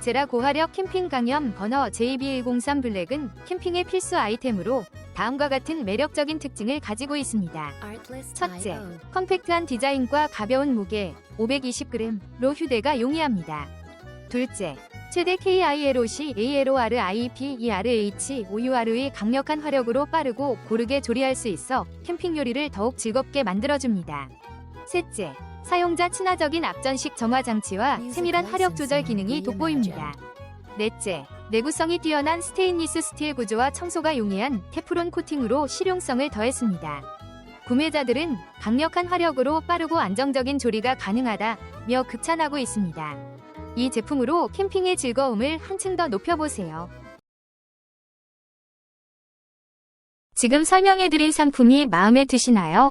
제라 고화력 캠핑 강염 버너 JB103 블랙은 캠핑의 필수 아이템으로 다음과 같은 매력적인 특징을 가지고 있습니다. 첫째, 컴팩트한 디자인과 가벼운 무게 520g로 휴대가 용이합니다. 둘째, 최대 KILOC ALOR IP ERH OUR의 강력한 화력으로 빠르고 고르게 조리할 수 있어 캠핑 요리를 더욱 즐겁게 만들어줍니다. 셋째, 사용자 친화적인 앞전식 점화 장치와 세밀한 화력 조절 기능이 돋보입니다. 넷째, 내구성이 뛰어난 스테인리스 스틸 구조와 청소가 용이한 테프론 코팅으로 실용성을 더했습니다. 구매자들은 강력한 화력으로 빠르고 안정적인 조리가 가능하다며 극찬하고 있습니다. 이 제품으로 캠핑의 즐거움을 한층 더 높여보세요. 지금 설명해드린 상품이 마음에 드시나요?